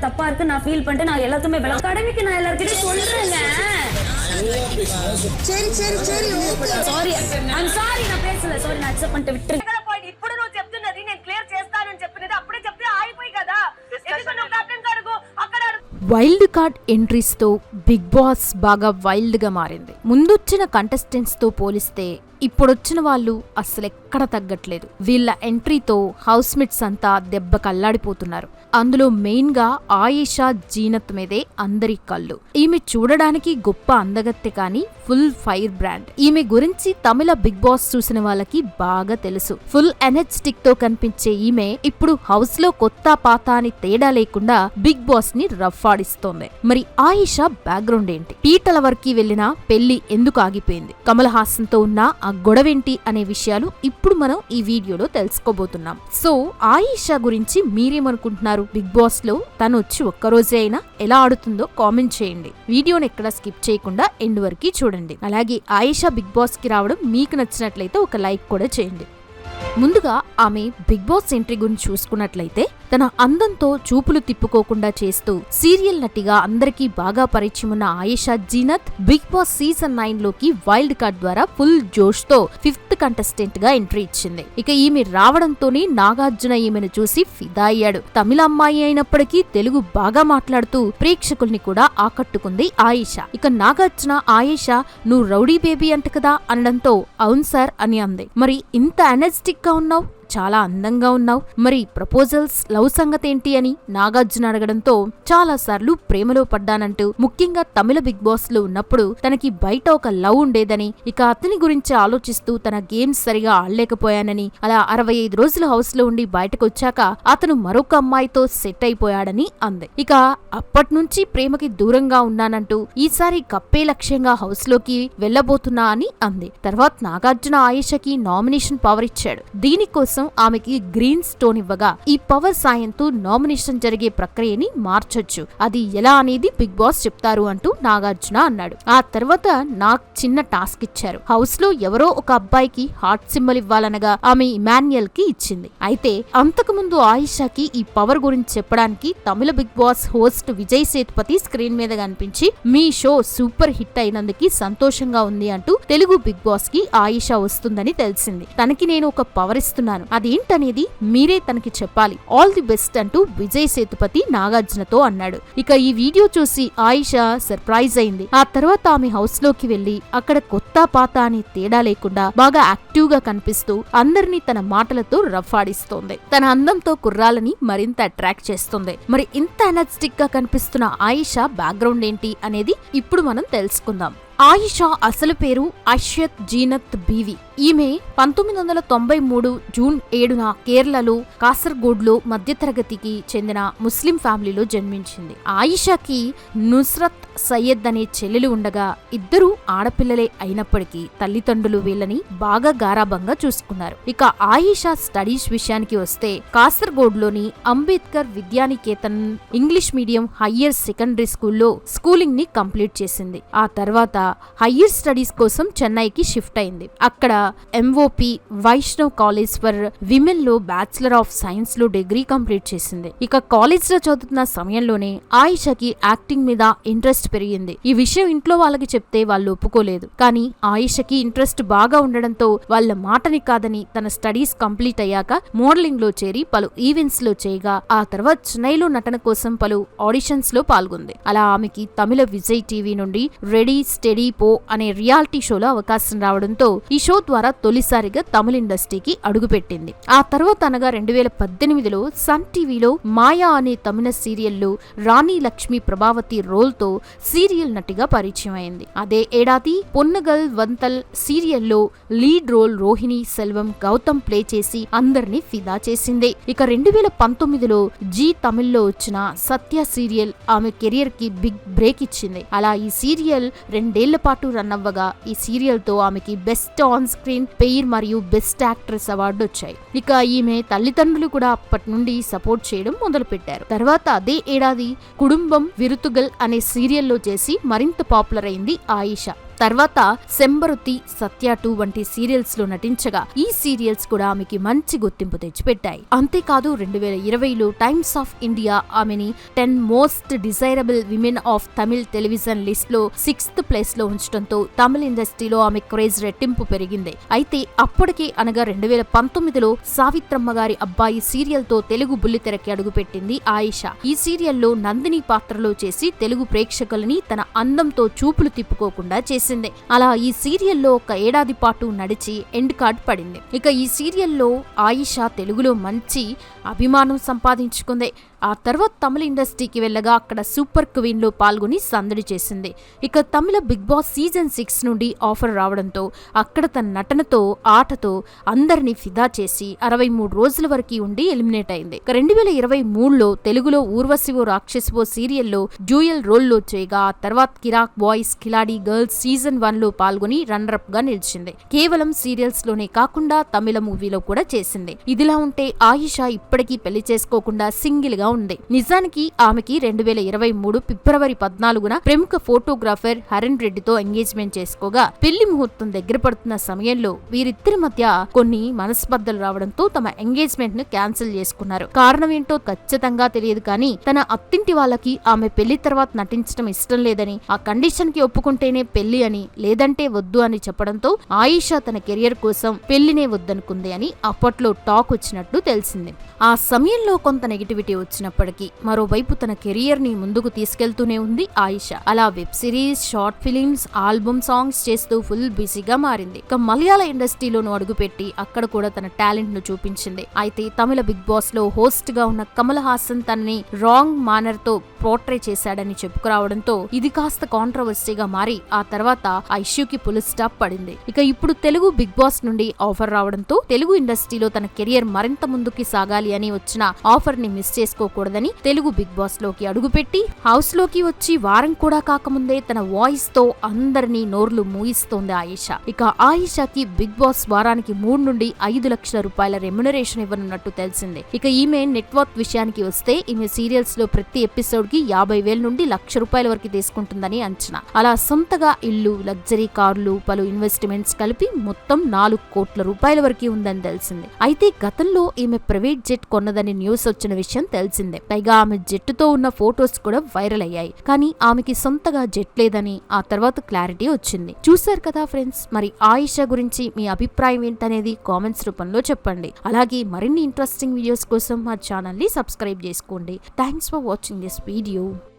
தப்பா இருக்கு நான் ஃபீல் பண்ணிட்டு நான் எல்லாத்துமே விளக்க கடமைக்கு நான் எல்லார்கிட்டயும் சொல்றேங்க சரி சரி சரி ஓகே సారీ ఐమ్ సారీ నా పేసలే సారీ నా అక్సెప్ట్ అంటే విట్టు ఎక్కడ పాయింట్ ఇప్పుడు నువ్వు చెప్తున్నది నేను క్లియర్ చేస్తానని చెప్పినది అప్పుడే చెప్తే ఆగిపోయి కదా ఎందుకు నువ్వు కెప్టెన్ అడుగు అక్కడ అడుగు వైల్డ్ కార్డ్ ఎంట్రీస్తో బిగ్ బాస్ బాగా వైల్డ్గా మారింది ముందొచ్చిన కంటెస్టెంట్స్తో పోలిస్తే ఇప్పుడొచ్చిన వాళ్ళు అస్సలు ఎక్కడ తగ్గట్లేదు. వీళ్ళ ఎంట్రీతో హౌస్మేట్స్ అంతా దెబ్బ కల్లాడిపోతున్నారు అందులో మెయిన్గా ఆయేషా జీనత్ మీదే అందరి కళ్ళు. ఈమె చూడడానికి గొప్ప అందగత్తె కానీ ఫుల్ ఫైర్ బ్రాండ్. ఈమె గురించి తమిళ బిగ్ బాస్ చూసిన వాళ్ళకి బాగా తెలుసు. ఫుల్ ఎనర్జెటిక్తో కనిపించే ఈమె ఇప్పుడు హౌస్లో కొత్త పాత అని తేడా లేకుండా బిగ్ బాస్ని రఫ్ ఆడిస్తోంది. మరి ఆయిషా బ్యాక్గ్రౌండ్ ఏంటి? పీటల వరకు వెళ్ళిన పెళ్ళి ఎందుకు ఆగిపోయింది? కమల్ హాసన్తో ఉన్న ఆ గొడవేంటి అనే విషయాలు ఇప్పుడు మనం ఈ వీడియోలో తెలుసుకోబోతున్నాం. సో ఆయిషా గురించి మీరేమనుకుంటున్నారు? బిగ్ బాస్లో తను వచ్చి ఒక్కరోజే అయినా ఎలా ఆడుతుందో కామెంట్ చేయండి. వీడియోని ఎక్కడ స్కిప్ చేయకుండా ఎండ్ వరకు చూడండి. అలాగే ఆయిషా బిగ్ బాస్కి రావడం మీకు నచ్చినట్లయితే ఒక లైక్ కూడా చేయండి. ముందుగా ఆమె బిగ్ బాస్ ఎంట్రీ గురించి చూసుకున్నట్లయితే తన అందంతో చూపులు తిప్పుకోకుండా చేస్తూ సీరియల్ నటిగా అందరికీ బాగా పరిచయం ఉన్న Ayesha Zeenath Bigg Boss season నైన్లోకి wild card ద్వారా ఫుల్ జోష్తో ఫిఫ్త్ కంటెస్టెంట్గా ఎంట్రీ ఇచ్చింది. ఇక ఈమె రావడంతోనే నాగార్జున ఈమెను చూసి ఫిదా అయ్యాడు. తమిళ అమ్మాయి అయినప్పటికీ తెలుగు బాగా మాట్లాడుతూ ప్రేక్షకుల్ని కూడా ఆకట్టుకుంది ఆయేష. ఇక నాగార్జున ఆయేష నువ్వు రౌడీ బేబీ అంట కదా అనడంతో అవును సార్ అని అంది. మరి ఇంత ఎనర్జెటిక్గా ఉన్నావు? చాలా అందంగా ఉన్నావు. మరి ప్రపోజల్స్ లవ్ సంగతి ఏంటి అని నాగార్జున అడగడంతో చాలా సార్లు ప్రేమలో పడ్డానంటూ ముఖ్యంగా తమిళ బిగ్ బాస్లో ఉన్నప్పుడు తనకి బయట ఒక లవ్ ఉండేదని ఇక అతని గురించి ఆలోచిస్తూ తన గేమ్స్ సరిగా ఆడలేకపోయానని అలా అరవై ఐదు రోజులు హౌస్లో ఉండి బయటకు వచ్చాక అతను మరొక అమ్మాయితో సెట్ అయిపోయాడని అంది. ఇక అప్పటి నుంచి ప్రేమకి దూరంగా ఉన్నానంటూ ఈసారి కప్పే లక్ష్యంగా హౌస్లోకి వెళ్ళబోతున్నా అని అంది. తర్వాత నాగార్జున ఆయేషకి నామినేషన్ పవర్ ఇచ్చాడు. దీనికోసం ఆమెకి గ్రీన్ స్టోన్ ఇవ్వగా ఈ పవర్ సాయంతో నామినేషన్ జరిగే ప్రక్రియని మార్చొచ్చు. అది ఎలా అనేది బిగ్ బాస్ చెప్తారు అంటూ నాగార్జున అన్నాడు. ఆ తర్వాత నాకు చిన్న టాస్క్ ఇచ్చారు. హౌస్లో ఎవరో ఒక అబ్బాయికి హార్ట్ సింబల్ ఇవ్వాలనగా ఆమె ఇమాన్యుయల్కి ఇచ్చింది. అయితే అంతకుముందు ఆయిషాకి ఈ పవర్ గురించి చెప్పడానికి Tamil Bigg Boss host Vijay Sethupathi screen మీద కనిపించి మీ షో సూపర్ హిట్ అయినందుకు సంతోషంగా ఉంది అంటూ తెలుగు బిగ్ బాస్కి ఆయిషా వస్తుందని తెలిసింది. తనకి నేను ఒక పవర్ ఇస్తున్నాను. అదేంటనేది మీరే తనకి చెప్పాలి. ఆల్ ది బెస్ట్ అంటూ విజయ్ సేతుపతి నాగార్జునతో అన్నాడు. ఇక ఈ వీడియో చూసి ఆయిషా సర్ప్రైజ్ అయింది. ఆ తర్వాత ఆమె హౌస్లోకి వెళ్ళి అక్కడ కొత్త పాత అని తేడా లేకుండా బాగా యాక్టివ్గా కనిపిస్తూ అందరినీ తన మాటలతో రఫాడిస్తోంది తన అందంతో కుర్రాలని మరింత అట్రాక్ట్ చేస్తుంది. మరి ఇంత ఎనర్జెటిక్గా కనిపిస్తున్న ఆయిషా బ్యాక్గ్రౌండ్ ఏంటి అనేది ఇప్పుడు మనం తెలుసుకుందాం. ఆయిషా అసలు పేరు అష్యత్ జీనత్ బీవి. ఈమె పంతొమ్మిది వందల తొంభై మూడు జూన్ ఏడున కేరళలో కాసర్గోడ్లో మధ్యతరగతికి చెందిన ముస్లిం ఫ్యామిలీలో జన్మించింది. ఆయిషాకి నుస్రత్ సయ్యద్ అనే చెల్లెలు ఉండగా ఇద్దరూ ఆడపిల్లలే అయినప్పటికీ తల్లిదండ్రులు వీళ్ళని బాగా గారాభంగా చూసుకున్నారు. ఇక ఆయిషా స్టడీస్ విషయానికి వస్తే కాసర్గోడ్లోని Ambedkar Vidyaniketan English medium higher secondary స్కూల్లో స్కూలింగ్ని కంప్లీట్ చేసింది. ఆ తర్వాత హయ్యర్ స్టడీస్ కోసం చెన్నైకి షిఫ్ట్ అయింది. అక్కడ ఎంఓపి వైష్ణవ్ కాలేజ్ ఫర్ విమెన్లో బ్యాచిలర్ ఆఫ్ సైన్స్లో డిగ్రీ కంప్లీట్ చేసింది. ఇక కాలేజ్లో చదువుతున్న సమయంలోనే ఆయిషకి యాక్టింగ్ మీద ఇంట్రెస్ట్ పెరిగింది. ఈ విషయం ఇంట్లో వాళ్ళకి చెప్తే వాళ్ళు ఒప్పుకోలేదు. కానీ ఆయిషకి ఇంట్రెస్ట్ బాగా ఉండడంతో వాళ్ళ మాటని కాదని తన స్టడీస్ కంప్లీట్ అయ్యాక మోడలింగ్లో చేరి పలు ఈవెంట్స్లో చేయగా ఆ తర్వాత చెన్నైలో నటన కోసం పలు ఆడిషన్స్లో పాల్గొంది. అలా ఆమెకి తమిళ విజయ్ టీవీ నుండి రెడీ స్టడీ పో అనే రియాలిటీ షోలో అవకాశం రావడంతో ఈ షో ద్వారా తొలిసారిగా తమిళ ఇండస్ట్రీకి అడుగుపెట్టింది. ఆ తర్వాత అనగా రెండు వేల పద్దెనిమిదిలో సన్ టీవీలో మాయా అనే తమిళ సీరియల్లో రాణి లక్ష్మి ప్రభావతి రోల్తో సీరియల్ నటిగా పరిచయం అయింది అదే ఏడాది పొన్నగల్ వంతల్ సీరియల్లో lead role Rohini Selvam Gautam play చేసి అందరినీ ఫిదా చేసింది. ఇక రెండు వేల పంతొమ్మిదిలో జీ తమిళ్ళో వచ్చిన సత్య సీరియల్ ఆమె కెరియర్కి బిగ్ బ్రేక్ ఇచ్చింది. అలా ఈ సీరియల్ రెండేళ్ళ పాటు రన్ అవ్వగా ఈ సీరియల్తో ఆమెకి బెస్ట్ ఆన్ స్క్రీన్ పెయిర్ మరియు బెస్ట్ యాక్ట్రెస్ అవార్డు వచ్చాయి. ఇక ఈమె తల్లిదండ్రులు కూడా అప్పటి నుండి సపోర్ట్ చేయడం మొదలుపెట్టారు. తర్వాత అదే ఏడాది కుటుంబం విరుతుగల్ అనే సీరియల్లో చేసి మరింత పాపులర్ అయింది ఆయిషా. తర్వాత సెంబరుతి సత్య టూ వంటి సీరియల్స్లో నటించగా ఈ సీరియల్స్ కూడా ఆమెకి మంచి గుర్తింపు తెచ్చిపెట్టాయి. అంతేకాదు రెండు వేల ఇరవైలో టైమ్స్ ఆఫ్ ఇండియా ఆమెని ten most desirable women of Tamil television లిస్ట్లో సిక్స్త్ ప్లేస్లో ఉంచడంతో తమిళ ఇండస్ట్రీలో ఆమె క్రేజ్ రెట్టింపు పెరిగింది. అయితే అప్పటికే అనగా రెండు వేల పంతొమ్మిదిలో సావిత్రమ్మ గారి అబ్బాయి సీరియల్తో తెలుగు బుల్లితెరకి అడుగుపెట్టింది ఆయిషా. ఈ సీరియల్లో నందిని పాత్రలో చేసి తెలుగు ప్రేక్షకులని తన అందంతో చూపులు తిప్పుకోకుండా చేసింది. అలా ఈ సీరియల్లో ఒక ఏడాది పాటు నడిచి ఎండ్ కార్డ్ పడింది. ఇక ఈ సీరియల్లో ఆయిషా తెలుగులో మంచి అభిమానం సంపాదించుకుంది. ఆ తర్వాత తమిళ ఇండస్ట్రీకి వెళ్ళగా అక్కడ సూపర్ క్వీన్లో పాల్గొని సందడి చేసింది. ఇక Tamil Bigg Boss season six నుండి ఆఫర్ రావడంతో అక్కడ తన నటనతో ఆటతో అందరినీ ఫిదా చేసి అరవై మూడు రోజుల వరకు ఉండి ఎలిమినేట్ అయింది. ఇక రెండు వేల ఇరవై మూడులో తెలుగులో ఊర్వశివో రాక్షసివో సీరియల్లో డ్యూయల్ రోల్లో చేయగా ఆ తర్వాత కిరాక్ బాయ్స్ కిలాడి గర్ల్స్ సీజన్ వన్లో పాల్గొని రన్నర్గా నిలిచింది. కేవలం సీరియల్స్లోనే కాకుండా తమిళ మూవీలో కూడా చేసింది. ఇదిలా ఉంటే ఆయిషా ఇప్పటికీ పెళ్ళి చేసుకోకుండా సింగిల్గా ఉంది నిజానికి ఆమెకి రెండు వేల ఇరవై మూడు ఫిబ్రవరి పద్నాలుగున ప్రముఖ ఫోటోగ్రాఫర్ హరణ్ రెడ్డితో ఎంగేజ్మెంట్ చేసుకోగా పెళ్ళి ముహూర్తం దగ్గర పడుతున్న సమయంలో వీరిద్దరి మధ్య కొన్ని మనస్పర్ధలు రావడంతో తమ ఎంగేజ్మెంట్ను క్యాన్సిల్ చేసుకున్నారు. కారణం ఏంటో ఖచ్చితంగా తెలియదు కానీ తన అత్తింటి వాళ్ళకి ఆమె పెళ్ళి తర్వాత నటించడం ఇష్టం లేదని ఆ కండిషన్కి ఒప్పుకుంటేనే పెళ్ళి అని లేదంటే వద్దు అని చెప్పడంతో ఆయిషా తన కెరియర్ కోసం పెళ్ళినే వద్దనుకుంది అని అప్పట్లో టాక్ వచ్చినట్టు తెలిసింది. ఆ సమయంలో కొంత నెగిటివిటీ వచ్చినప్పటికీ మరోవైపు తన కెరియర్ని ముందుకు తీసుకెళ్తూనే ఉంది ఆయిషా. అలా web series short films album songs చేస్తూ ఫుల్ బిజీగా మారింది. ఇక మలయాళ ఇండస్ట్రీలోనూ అడుగుపెట్టి అక్కడ కూడా తన టాలెంట్ను చూపించింది. అయితే తమిళ బిగ్ బాస్లో హోస్ట్గా ఉన్న కమల్ హాసన్ తనని రాంగ్ మానర్తో పోర్ట్రే చేశాడని చెప్పుకురావడంతో ఇది కాస్త కాంట్రవర్సీగా మారి ఆ తర్వాత ఆ ఇష్యూకి పులి స్టాప్ పడింది. ఇక ఇప్పుడు తెలుగు బిగ్ బాస్ నుండి ఆఫర్ రావడంతో తెలుగు ఇండస్ట్రీలో తన కెరియర్ మరింత ముందుకి సాగాలి అని వచ్చిన ఆఫర్ని మిస్ చేసుకో చేసుకోకూడదని తెలుగు బిగ్ బాస్లోకి అడుగుపెట్టి హౌస్లోకి వచ్చి వారం కూడా కాకముందే తన వాయిస్తో అందరినీ నోర్లు మూయిస్తోంది ఆయిషా. ఇక ఆయిషాకి బిగ్ బాస్ వారానికి మూడు నుండి ఐదు లక్షల రూపాయల రెమ్యునరేషన్ ఇవ్వనున్నట్టు తెలిసింది. ఇక ఈమె నెట్వర్క్ విషయానికి వస్తే ఈమె సీరియల్స్లో ప్రతి ఎపిసోడ్కి యాభై వేల నుండి లక్ష రూపాయల వరకు తీసుకుంటుందని అంచనా. అలా సొంతగా ఇల్లు లగ్జరీ కార్లు పలు ఇన్వెస్ట్మెంట్స్ కలిపి మొత్తం నాలుగు కోట్ల రూపాయల వరకు ఉందని తెలిసింది. అయితే గతంలో ఈమె ప్రైవేట్ జెట్ కొన్నదని న్యూస్ వచ్చిన విషయం తెలుసు పైగా ఆమె జెట్టుతో ఉన్న ఫోటోస్ కూడా వైరల్ అయ్యాయి. కానీ ఆమెకి సొంతగా జెట్ లేదని ఆ తర్వాత క్లారిటీ వచ్చింది. చూశారు కదా ఫ్రెండ్స్ మరి ఆయిషా గురించి మీ అభిప్రాయం ఏంటనేది కామెంట్స్ రూపంలో చెప్పండి. అలాగే మరిన్ని ఇంట్రెస్టింగ్ వీడియోస్ కోసం మా ఛానల్ని సబ్స్క్రైబ్ చేసుకోండి. Thanks for watching this video.